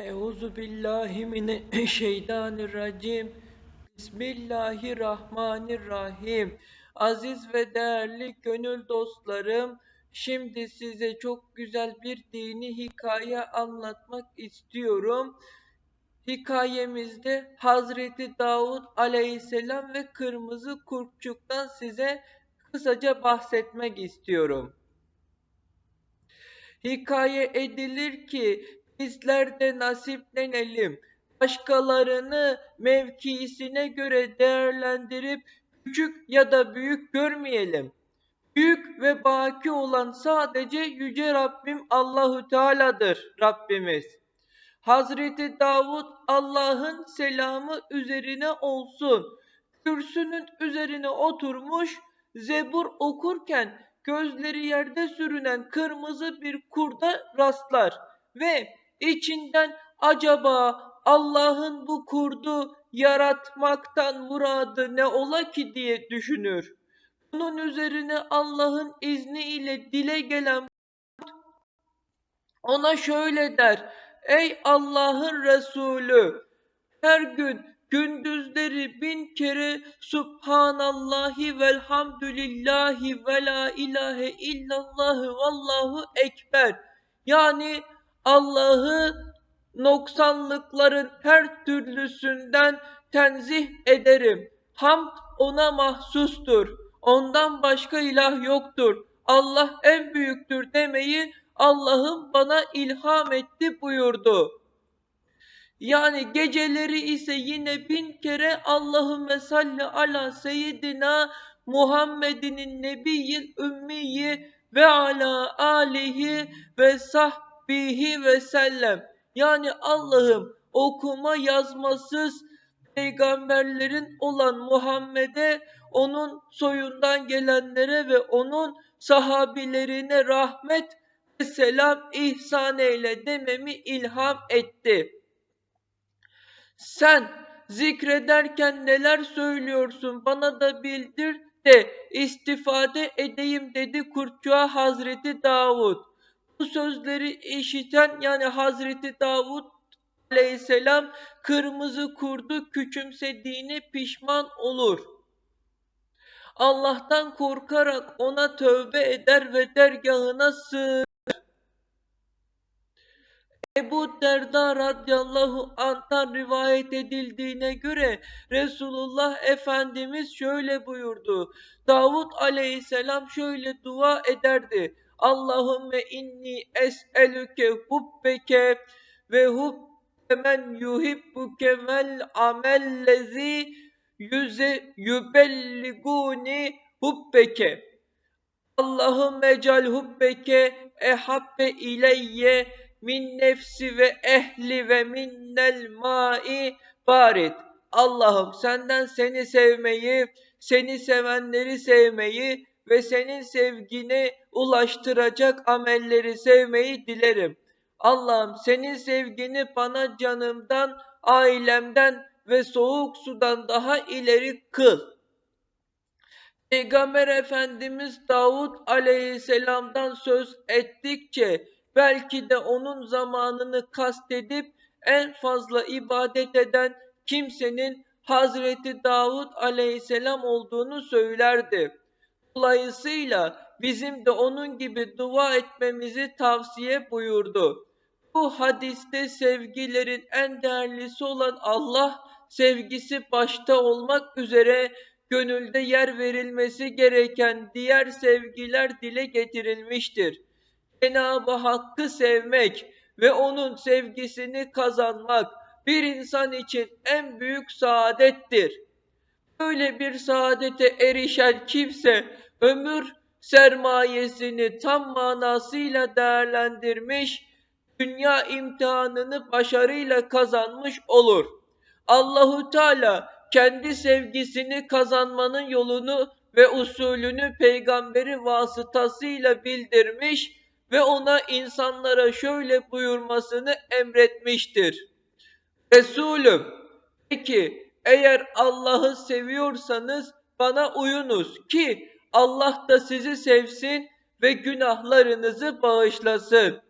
Euzu billahi mineşşeytanirracim. Bismillahirrahmanirrahim. Aziz ve değerli gönül dostlarım, şimdi size çok güzel bir dini hikaye anlatmak istiyorum. Hikayemizde Hazreti Davud Aleyhisselam ve Kırmızı Kurtçuk'tan size kısaca bahsetmek istiyorum. Hikaye edilir ki bizler de nasiplenelim. Başkalarını mevkisine göre değerlendirip küçük ya da büyük görmeyelim. Büyük ve baki olan sadece yüce Rabbim Allahu Teala'dır Rabbimiz. Hazreti Davud Allah'ın selamı üzerine olsun. Kürsünün üzerine oturmuş zebur okurken gözleri yerde sürünen kırmızı bir kurda rastlar ve içinden acaba Allah'ın bu kurdu yaratmaktan muradı ne ola ki diye düşünür. Bunun üzerine Allah'ın izni ile dile gelen ona şöyle der. Ey Allah'ın Resulü her gün gündüzleri bin kere Subhanallahi velhamdülillahi ve la ilahe illallahü vallahu ekber. Yani Allah'ı noksanlıkların her türlüsünden tenzih ederim. Hamd ona mahsustur. Ondan başka ilah yoktur. Allah en büyüktür demeyi Allah'ım bana ilham etti buyurdu. Yani geceleri ise yine bin kere Allahümme salli ala seyyidina Muhammedinin nebiyyil ümmiyi ve ala alihi ve sahbihi ve sellem. Yani Allah'ım okuma yazmasız peygamberlerin olan Muhammed'e, onun soyundan gelenlere ve onun sahabilerine rahmet ve selam ihsan eyle dememi ilham etti. Sen zikrederken neler söylüyorsun bana da bildir de istifade edeyim dedi kurtçuğa Hazreti Davud. Bu sözleri işiten yani Hazreti Davud aleyhisselam kırmızı kurdu küçümsediğine pişman olur. Allah'tan korkarak ona tövbe eder ve dergahına sığır. Ebu Derda radıyallahu anh'tan rivayet edildiğine göre Resulullah Efendimiz şöyle buyurdu. Davud aleyhisselam şöyle dua ederdi. Allahümme inni es'elüke hubbeke ve hubbe men yuhibbuke vel amellezi yüze yübelliguni hubbeke. Allahümme cal hubbeke ehabbe ileyye min nefsi ve ehli ve minnel mai barit. Allah'ım senden seni sevmeyi, seni sevenleri sevmeyi ve senin sevgini ulaştıracak amelleri sevmeyi dilerim. Allah'ım senin sevgini bana canımdan, ailemden ve soğuk sudan daha ileri kıl. Peygamber Efendimiz Davud aleyhisselamdan söz ettikçe belki de onun zamanını kastedip en fazla ibadet eden kimsenin Hazreti Davud aleyhisselam olduğunu söylerdi. Dolayısıyla bizim de onun gibi dua etmemizi tavsiye buyurdu. Bu hadiste sevgilerin en değerlisi olan Allah sevgisi başta olmak üzere gönülde yer verilmesi gereken diğer sevgiler dile getirilmiştir. Cenab-ı Hakk'ı sevmek ve onun sevgisini kazanmak bir insan için en büyük saadettir. Böyle bir saadete erişen kimse ömür sermayesini tam manasıyla değerlendirmiş, dünya imtihanını başarıyla kazanmış olur. Allahu Teala kendi sevgisini kazanmanın yolunu ve usulünü peygamberi vasıtasıyla bildirmiş ve ona insanlara şöyle buyurmasını emretmiştir. Resulüm, peki eğer Allah'ı seviyorsanız bana uyunuz ki Allah da sizi sevsin ve günahlarınızı bağışlasın.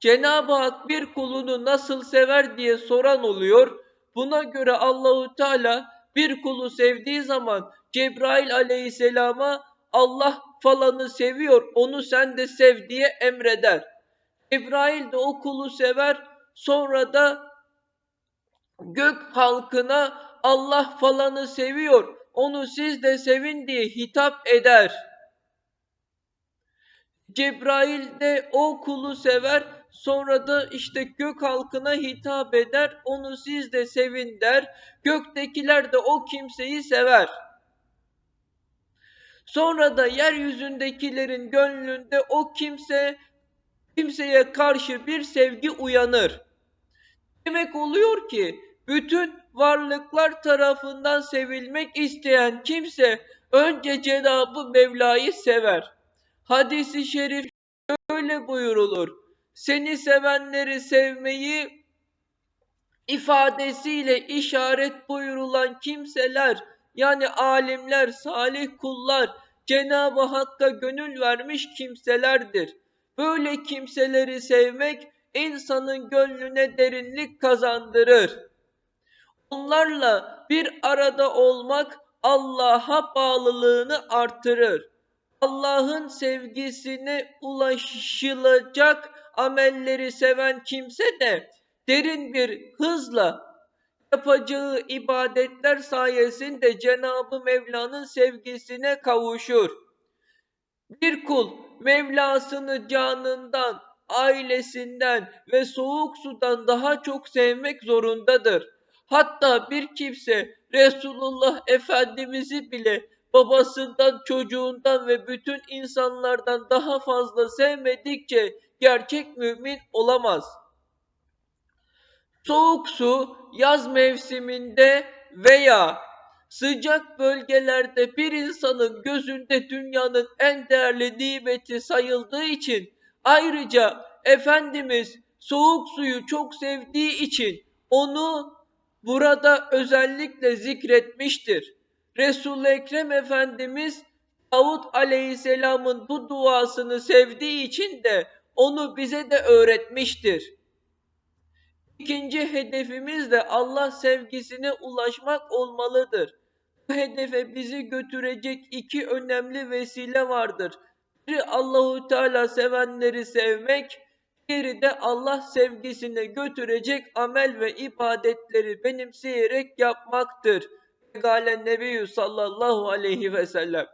Cenab-ı Hak bir kulunu nasıl sever diye soran oluyor. Buna göre Allahu Teala bir kulu sevdiği zaman Cebrail aleyhisselama Allah falanı seviyor, onu sen de sev diye emreder. Cebrail de o kulu sever, sonra da gök halkına Allah falanı seviyor, onu siz de sevin diye hitap eder. Cebrail de o kulu sever, sonra da işte gök halkına hitap eder, onu siz de sevin der. Göktekiler de o kimseyi sever. Sonra da yeryüzündekilerin gönlünde o kimse kimseye karşı bir sevgi uyanır. Demek oluyor ki bütün varlıklar tarafından sevilmek isteyen kimse önce Cenab-ı Mevla'yı sever. Hadisi şerif şöyle buyurulur. Seni sevenleri sevmeyi ifadesiyle işaret buyurulan kimseler yani alimler, salih kullar Cenab-ı Hakk'a gönül vermiş kimselerdir. Böyle kimseleri sevmek insanın gönlüne derinlik kazandırır. Onlarla bir arada olmak Allah'a bağlılığını artırır. Allah'ın sevgisine ulaşılacak amelleri seven kimse de derin bir hızla yapacağı ibadetler sayesinde Cenab-ı Mevla'nın sevgisine kavuşur. Bir kul Mevlasını canından, ailesinden ve soğuk sudan daha çok sevmek zorundadır. Hatta bir kimse Resulullah Efendimiz'i bile babasından, çocuğundan ve bütün insanlardan daha fazla sevmedikçe gerçek mümin olamaz. Soğuk su yaz mevsiminde veya sıcak bölgelerde bir insanın gözünde dünyanın en değerli nimeti sayıldığı için ayrıca Efendimiz soğuk suyu çok sevdiği için onu burada özellikle zikretmiştir. Resul-i Ekrem Efendimiz Davud Aleyhisselam'ın bu duasını sevdiği için de onu bize de öğretmiştir. İkinci hedefimiz de Allah sevgisine ulaşmak olmalıdır. Bu hedefe bizi götürecek iki önemli vesile vardır. Biri Allahu Teala sevenleri sevmek, diğeri de Allah sevgisine götürecek amel ve ibadetleri benimseyerek yapmaktır. Galen Nebiyyü sallallahu aleyhi ve sellem.